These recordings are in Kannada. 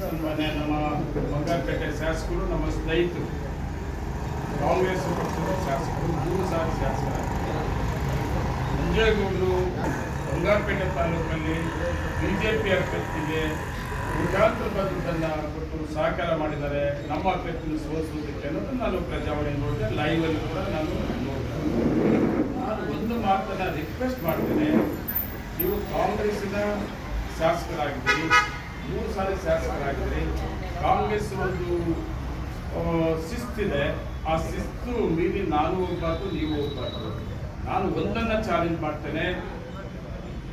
ಸನ್ಮಾನ್ಯ ನಮ್ಮ ಬಂಗಾರಪೇಟೆ ಶಾಸಕರು, ನಮ್ಮ ಸ್ನೇಹಿತರು. ಕಾಂಗ್ರೆಸ್ ಪಕ್ಷದ ಶಾಸಕರು ಮೂರು ಸಾರಿ ಶಾಸಕರಾಗಿದ್ದಾರೆ. ಮಂಜೇಗೌಡರು ಬಂಗಾರಪೇಟೆ ತಾಲೂಕಲ್ಲಿ ಬಿ ಜೆ ಬಿಜೆಪಿ ಅಭ್ಯರ್ಥಿಗೆ ಮುಖಾಂತರ ಬಂದದ್ದನ್ನು ಕೊಟ್ಟು ಸಹಕಾರ ಮಾಡಿದ್ದಾರೆ. ನಮ್ಮ ಅಭ್ಯರ್ಥಿಯನ್ನು ಸೋಲಿಸುವುದಕ್ಕೆ ಅನ್ನೋದು ನಾನು ಪ್ರಜಾವಾಣಿ ನೋಡಿದೆ. ಲೈವಲ್ಲಿ ಕೂಡ ನಾನು ನಾನು ಒಂದು ಮಾತನ್ನು ರಿಕ್ವೆಸ್ಟ್ ಮಾಡ್ತೇನೆ. ನೀವು ಕಾಂಗ್ರೆಸ್ಸಿನ ಶಾಸಕರಾಗಿದ್ದೀರಿ. ಮೂರು ಸಾರಿ ಶಾಸಕರಾಗಿದ್ದೀರಿ ಕಾಂಗ್ರೆಸ್ ಒಂದು ಶಿಸ್ತಿದೆ. ಆ ಶಿಸ್ತು ಮೀರಿ ನಾನು ಹೋಗ್ಬಾರ್ದು, ನೀವು ಹೋಗ್ಬಾರ್ದು. ನಾನು ಒಂದನ್ನು ಚಾಲೆಂಜ್ ಮಾಡ್ತೇನೆ.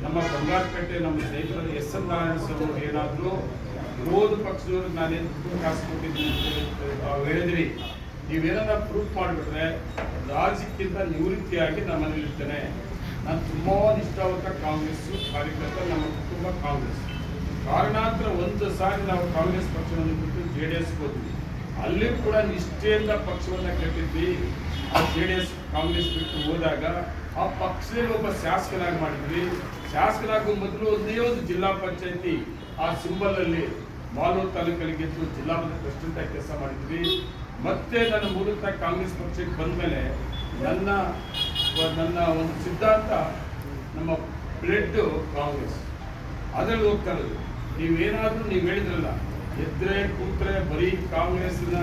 ನಮ್ಮ ಬಂಗಾರಪೇಟೆ, ನಮ್ಮ ಸ್ನೇಹಿತರಲ್ಲಿ ಎಸ್ ಎನ್ ನಾರಾಯಣ ಸ್ವಾಮಿ ಏನಾದರೂ, ವಿರೋಧ ಪಕ್ಷದವ್ರಿಗೆ ನಾನೇನು ಕಾಸು ಕೊಟ್ಟಿದ್ದೀನಿ ಹೇಳಿದ್ರಿ. ನೀವೇನಾರ ಪ್ರೂಫ್ ಮಾಡಿಬಿಟ್ರೆ ರಾಜ್ಯಕ್ಕಿಂತ ನಿವೃತ್ತಿಯಾಗಿ ನಾನು ಮನೇಲಿರ್ತೇನೆ. ನಾನು ತುಂಬ ಇಷ್ಟವಂತ ಕಾಂಗ್ರೆಸ್ ಕಾರ್ಯಕರ್ತ, ನಮ್ಮ ಕುಟುಂಬ ಕಾಂಗ್ರೆಸ್ ಕಾರಣಾಂತರ ಒಂದು ಸಾರಿ ನಾವು ಕಾಂಗ್ರೆಸ್ ಪಕ್ಷವನ್ನು ಬಿಟ್ಟು ಜೆ ಡಿ ಎಸ್ ಹೋದ್ವಿ. ಅಲ್ಲಿ ಕೂಡ ನಿಷ್ಠೆಯಿಂದ ಪಕ್ಷವನ್ನು ಕಟ್ಟಿದ್ವಿ. ಆ ಜೆ ಡಿ ಎಸ್ ಕಾಂಗ್ರೆಸ್ ಬಿಟ್ಟು ಹೋದಾಗ ಆ ಪಕ್ಷದಲ್ಲಿ ಒಬ್ಬ ಶಾಸಕನಾಗಿ ಮಾಡಿದ್ವಿ. ಶಾಸಕರಾಗುವ ಮೊದಲು ಒಂದೇ ಒಂದು ಜಿಲ್ಲಾ ಪಂಚಾಯತಿ ಆ ಸಿಂಬಲ್ ಅಲ್ಲಿ ಮಾಲೂರು ತಾಲೂಕಲ್ಲಿ ಗೆದ್ದು ಜಿಲ್ಲಾ ಪ್ರೆಸಿಡೆಂಟ್ ಆಗಿ ಕೆಲಸ ಮಾಡಿದ್ವಿ. ಮತ್ತೆ ನನ್ನ ಮೂಲತಃ ಕಾಂಗ್ರೆಸ್ ಪಕ್ಷಕ್ಕೆ ಬಂದ ಮೇಲೆ ನನ್ನ ನನ್ನ ಒಂದು ಸಿದ್ಧಾಂತ ನಮ್ಮ ಬ್ಲಡ್ ಕಾಂಗ್ರೆಸ್. ಅದರಲ್ಲಿ ಹೋಗ್ತಾ ಇರೋದು. ನೀವೇನಾದ್ರೂ ನೀವು ಹೇಳಿದ್ರಲ್ಲ, ಎದ್ರೆ, ಕೂತ್ರೆ ಬರೀ ಕಾಂಗ್ರೆಸ್ನ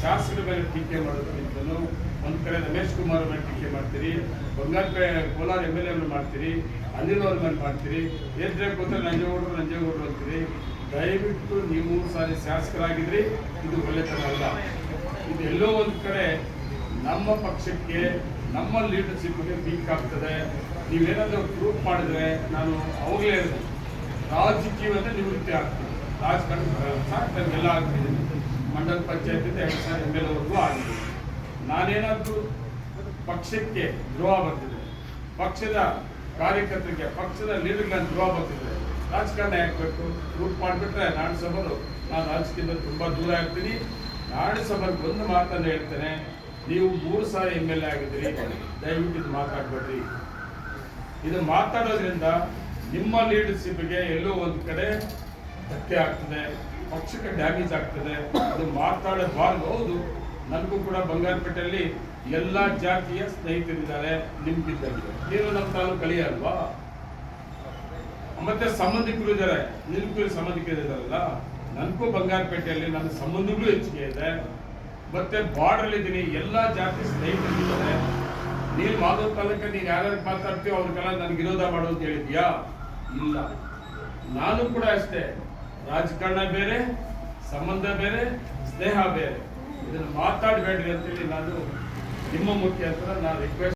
ಶಾಸಕರ ಮೇಲೆ ಟೀಕೆ ಮಾಡೋದಕ್ಕಿಂತಲೂ ಒಂದು ಕಡೆ ರಮೇಶ್ ಕುಮಾರ್ ಮೇಲೆ ಟೀಕೆ ಮಾಡ್ತೀರಿ Bangarapet Kolar M L A ಮಾಡ್ತೀರಿ, ಅನಿಲ್ ಅವ್ರ ಮೇಲೆ ಮಾಡ್ತೀರಿ, ಎದ್ರೆ, ಕೂತ್ರೆ ನಂಜೇಗೌಡರು ನಂಜೇಗೌಡರು ಅಂತೀರಿ, ದಯವಿಟ್ಟು ನೀವು ಸಾರಿ ಶಾಸಕರಾಗಿದ್ರಿ, ಇದು ಒಳ್ಳೆತನ ಅಲ್ಲ. ಇದು ಎಲ್ಲೋ ಒಂದು ಕಡೆ ನಮ್ಮ ಪಕ್ಷಕ್ಕೆ, ನಮ್ಮ ಲೀಡರ್ಶಿಪ್ಗೆ ವೀಕ್ ಆಗ್ತದೆ. ನೀವೇನಾದರೂ ಪ್ರೂಫ್ ಮಾಡಿದ್ರೆ ನಾನು ಅವಾಗಲೇ ರಾಜಕೀಯದಿಂದ ನಿವೃತ್ತಿ ಆಗ್ತದೆ. ರಾಜಕಾರಣ. ಸಾಕು ಆಗ್ತಿದ್ದೀನಿ ಮಂಡಲ ಪಂಚಾಯತಿಂದ ಎರಡು ಸಾವಿರ ಎಂ ಎಲ್ ಎವರೆಗೂ ಆಗಿದೆ. ನಾನೇನಾದರೂ ಪಕ್ಷಕ್ಕೆ ದ್ರೋಹ ಬರ್ತಿದೆ, ಪಕ್ಷದ ಕಾರ್ಯಕರ್ತರಿಗೆ, ಪಕ್ಷದ ಲೀಡರ್ಗಳನ್ನು ದ್ರೋಹ ಬರ್ತಿದೆ ರಾಜಕಾರಣ ಹೇಳ್ಬೇಕು ರೂಟ್ ಮಾಡಿಬಿಟ್ರೆ ನಾಡು ಸಭರು ನಾನು ರಾಜಕೀಯದ ತುಂಬ ದೂರ ಆಗ್ತೀನಿ. ನಾಡು ಸಭರ್ಗೆ ಒಂದು ಮಾತನ್ನು ಹೇಳ್ತೇನೆ, ನೀವು ಮೂರು ಸಾವಿರ ಎಂ ಎಲ್ ಎ ಆಗಿದ್ರಿ ದಯವಿಟ್ಟು ಇದು ಮಾತಾಡ್ಬೇಡ್ರಿ. ಇದು ಮಾತಾಡೋದ್ರಿಂದ ನಿಮ್ಮ ಲೀಡರ್ಶಿಪ್ಗೆ ಎಲ್ಲೋ ಒಂದು ಕಡೆ ಧಕ್ಕೆ ಆಗ್ತದೆ, ಪಕ್ಷಕ್ಕೆ ಡ್ಯಾಮೇಜ್ ಆಗ್ತದೆ, ಅದು ಮಾತಾಡಬಾರ್ದು ಹೌದು. ನನಗೂ ಕೂಡ ಬಂಗಾರಪೇಟೆಯಲ್ಲಿ ಎಲ್ಲ ಜಾತಿಯ ಸ್ನೇಹಿತರಿದ್ದಾರೆ ನಿಮ್ಗಿದ್ದಂಗೆ ನೀನು ನಮ್ಮ ತಾಲೂಕು ಕಲಿಯಲ್ವಾ ಮತ್ತೆ ಸಂಬಂಧಿಕರು ಇದ್ದಾರೆ ನಿಮ್ಗೂ ಸಂಬಂಧಿಕರು ಇದ್ದಾರಲ್ಲ ನನಗೂ ಬಂಗಾರಪೇಟೆಯಲ್ಲಿ ನನ್ನ ಸಂಬಂಧಗಳು ಹೆಚ್ಚಿಗೆ ಇದೆ. ಮತ್ತೆ ಬಾರ್ಡರ್ ಇದ್ದೀನಿ, ಎಲ್ಲ ಜಾತಿ ಸ್ನೇಹಿತರಿದ್ದಾರೆ ನೀನು ಮಾಧವ್ ತಾಲೂಕ ನೀನು ಯಾರ್ಯಾರು ಮಾತಾಡ್ತೀಯೋ ಅವ್ರಿಗೆಲ್ಲ ನನಗೆ ಮಾಡು ಅಂತ ಹೇಳಿದ್ಯಾ? ಇಲ್ಲ. ನಾನು ಕೂಡ ಅಷ್ಟೇ. ರಾಜಕಾರಣ ಬೇರೆ, ಸಂಬಂಧ ಬೇರೆ, ಸ್ನೇಹ ಬೇರೆ. ಇದನ್ನು ಮಾತಾಡಬೇಡ್ರಿ ಅಂತೇಳಿ ನಾನು ನಿಮ್ಮ ಮುಖ್ಯ ನಾನು ರಿಕ್ವೆಸ್ಟ್